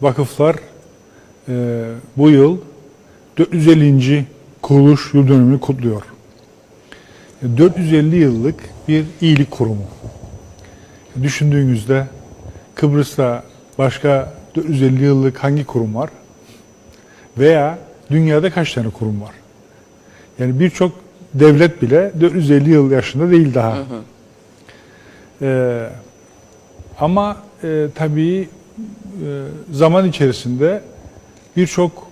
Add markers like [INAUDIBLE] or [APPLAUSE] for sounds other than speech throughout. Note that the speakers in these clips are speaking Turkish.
vakıflar e, bu yıl 450. kuruluş yıl dönümünü kutluyor. E, 450 yıllık bir iyilik kurumu. Düşündüğünüzde Kıbrıs'ta başka 450 yıllık hangi kurum var? Veya dünyada kaç tane kurum var? Yani birçok devlet bile 450 yıl yaşında değil daha. Ee, ama e, tabii e, zaman içerisinde birçok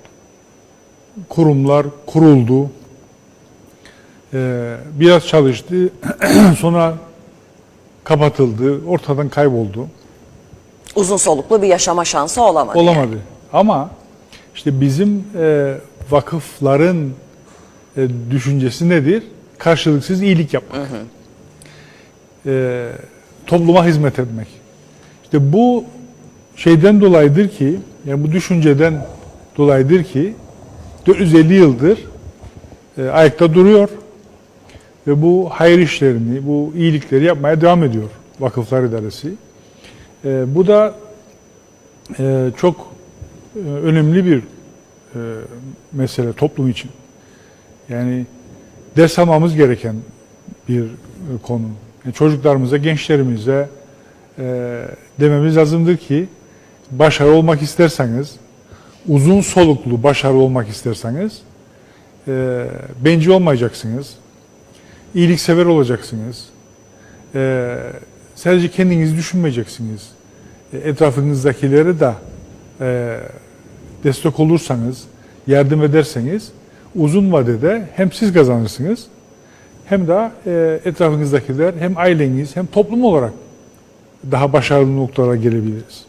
kurumlar kuruldu. Ee, biraz çalıştı. [CLEARS THROAT] Sonra kapatıldı. Ortadan kayboldu. Uzun soluklu bir yaşama şansı olamadı. yani. Olamadı. Ama işte bizim e, vakıfların e, düşüncesi nedir? Karşılıksız iyilik yapmak. E, topluma hizmet etmek. İşte bu şeyden dolayıdır ki, yani bu düşünceden dolayıdır ki 450 yıldır e, ayakta duruyor ve bu hayır işlerini, bu iyilikleri yapmaya devam ediyor Vakıflar İdaresi. E, bu da e, çok e, önemli bir e, mesele toplum için. Yani ders almamız gereken bir e, konu. Yani çocuklarımıza, gençlerimize e, dememiz lazımdır ki başarılı olmak isterseniz, uzun soluklu başarılı olmak isterseniz e, bencil olmayacaksınız, iyiliksever olacaksınız, e, sadece kendinizi düşünmeyeceksiniz e, etrafınızdakileri de e, destek olursanız, yardım ederseniz uzun vadede hem siz kazanırsınız hem de e, etrafınızdakiler hem aileniz hem toplum olarak daha başarılı noktalara gelebiliriz.